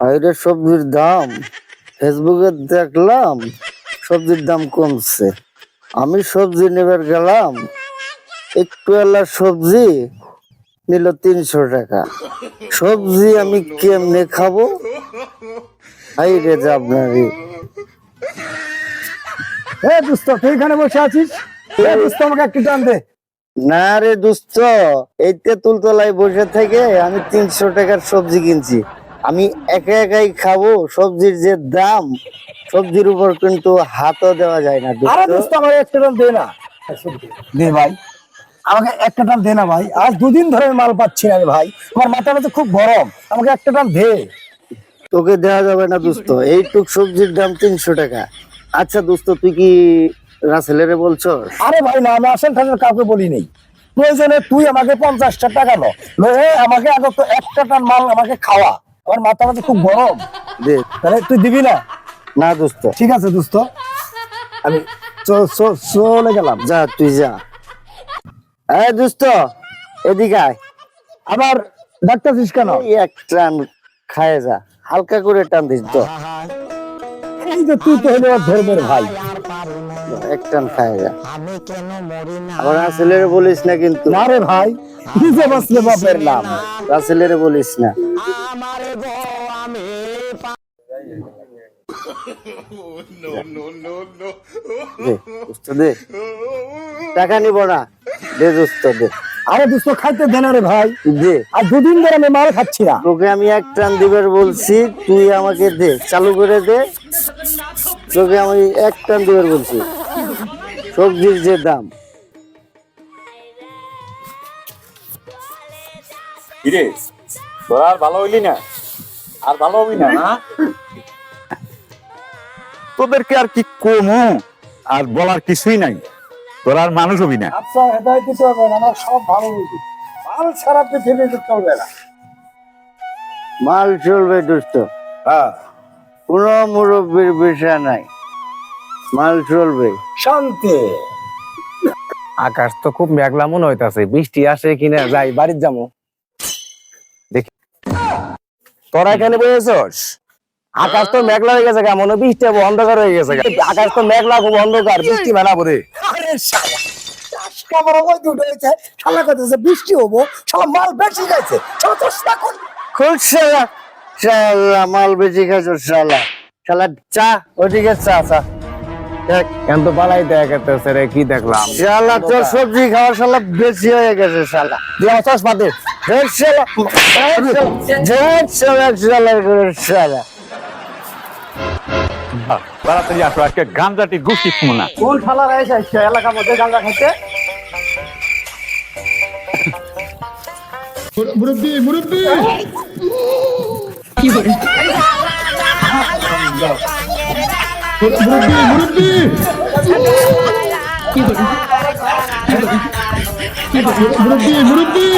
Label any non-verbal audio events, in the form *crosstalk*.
আরে সবজির দাম। ফেসবুকে দেখলাম সবজির দাম কমছে। আমি সবজি নেবার গেলাম একটু এলা সবজি নিল তিনশো টাকা। সবজি আমি কেমনে খাব? হাই রে যাবনারি এ দোস্ত তুই এখানে বসে আছিস? এ দোস্ত আমাকে একটু টান দে। না রে দুস্থ এই তেঁতুলতলায় বসে থেকে আমি তিনশো টাকার সবজি কিনছি। আমি একা একাই খাব সবজির যে দাম সবজির উপর কিন্তু হাতও দেওয়া যায় না আরে দোস্ত একটা টান দে না। দে ভাই। আমাকে একটা টান দে না ভাই। আজ দুদিন ধরে মাল পাচ্ছি না ভাই। আমার মাথাটা তো খুব গরম। আমাকে একটা টান দে। তোকে দেওয়া যাবে না দোস্ত। *laughs* এইটুক সবজির দাম তিনশো টাকা। আচ্ছা দোস্ত তুই কি রাসেলেরে বলছস আরে ভাই না আমি আসল ঠাসেল কাউকে বলি নেই। প্রয়োজনে তুই আমাকে পঞ্চাশটা টাকা নো নয় আমাকে আগে একটা টান মাল আমাকে খাওয়া। আমার মাথাটা তো খুব গরম। দে। তাহলে তুই দিবি না? না দোস্ত। ঠিক আছে দোস্ত। আমি চলে গেলাম। যা তুই যা। এই দোস্ত এদিকে আয়। আবার ডাক্তারছিস কেন? এক টান খায় যা। হালকা করে টান দিস তো এই যে তুই তো হলো ধর্মের ভাই। এক টান খায় যা। আবার রাসেলেরে বলিস না কিন্তু। না রে ভাই নিজে বাঁচলে বাপের নাম রাসেলেরে বলিস না। দে, টাকা নিব না। দে দোস্ত দে। আরে দোস্ত খাইতে দে না রে ভাই। দে। আর দুদিন ধরে আমি মাল খাচ্ছি না। তোকে আমি এক টান দিবার বলছি তুই আমাকে দে চালু করে দে। তোকে আমি এক টান দিবার বলছি। সবজির যে দাম। কিরে তোরা আর ভালো হইলি না? আর ভালো হবি না? না তোদেরকে আর কি কমু? আর বলার কিছুই নাই। তোরা আর মানুষ হবি না। আচ্ছা হেদায় দিতে হবে না সব ভালো হয়েছে মাল ছাড়া পৃথিবীতে চলবে না। মাল চলবে দোস্ত হ্যাঁ। কোনো মুরব্বীর বিষয় নাই। মাল চলবে। শান্তি। আকাশ তো খুব মেঘলা মনে হইতাছে। বৃষ্টি আসে কিনা যাই বাড়ির যাব। দেখি তোরা এখানে বসেছস আকাশ তো মেঘলা হয়ে গেছে কেমন বৃষ্টি হব, অন্ধকার হয়ে গেছে আকাশ তো মেঘলা খুব অন্ধকার বৃষ্টি মেলা বোধে বৃষ্টি হব মাল বেশি গেছে খুব মাল বেশি শালা। চা ওদিকে চা চা। দেখ, কেন তো পালাই দেখাতেছে রে কি দেখলাম। শালা তোর সবজি শালা বেশি হয়ে গেছে শালা। তাড়াতাড়ি আসো আজকে গাঞ্জাটি গুষ্টি না কোন শালা রয়েছে সে এলাকার মধ্যে গাঁজা খাইতে মুরব্বী মুরব্বী! মুরব্বী মুরব্বী! মুরব্বী মুরব্বী!